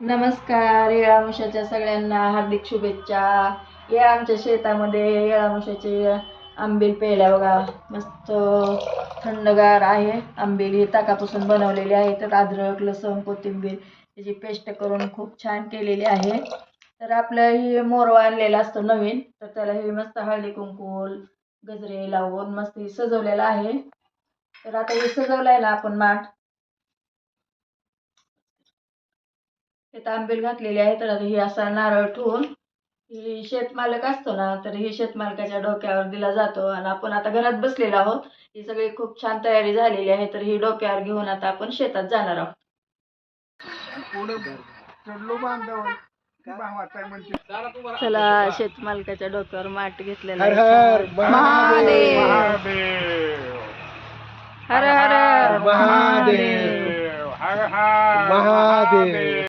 नमस्कार येळामुशाच्या सगळ्यांना हार्दिक शुभेच्छा. या आमच्या शेतामध्ये येळामुशाचे आंबील पेढ्या बघा मस्त थंडगार आहे. आंबील ही ताकापासून बनवलेली आहे. तर अद्रक लसूण कोथिंबीर त्याची पेस्ट करून खूप छान केलेली आहे. तर आपलं ही मोरवा आणलेला असतो नवीन तर त्याला हे मस्त हळदी कुंकुल गजरे लावून मस्त हे सजवलेलं आहे. तर आता हे सजवलं आहे ना आपण माठ इथं आंबील घातलेली आहे तर आता ही असा नारळ ठेवून ही शेतमालक असतो ना तर ही शेतमालकाच्या डोक्यावर दिला जातो. आणि आपण आता घरात बसलेलो आहोत. ही सगळी खूप छान तयारी झालेली आहे तर ही डोक्यावर घेऊन आता आपण शेतात जाणार आहोत. चला शेतमालकाच्या डोक्यावर माठ घेतलेला हर हर हर महादेव! हर हर महादेव!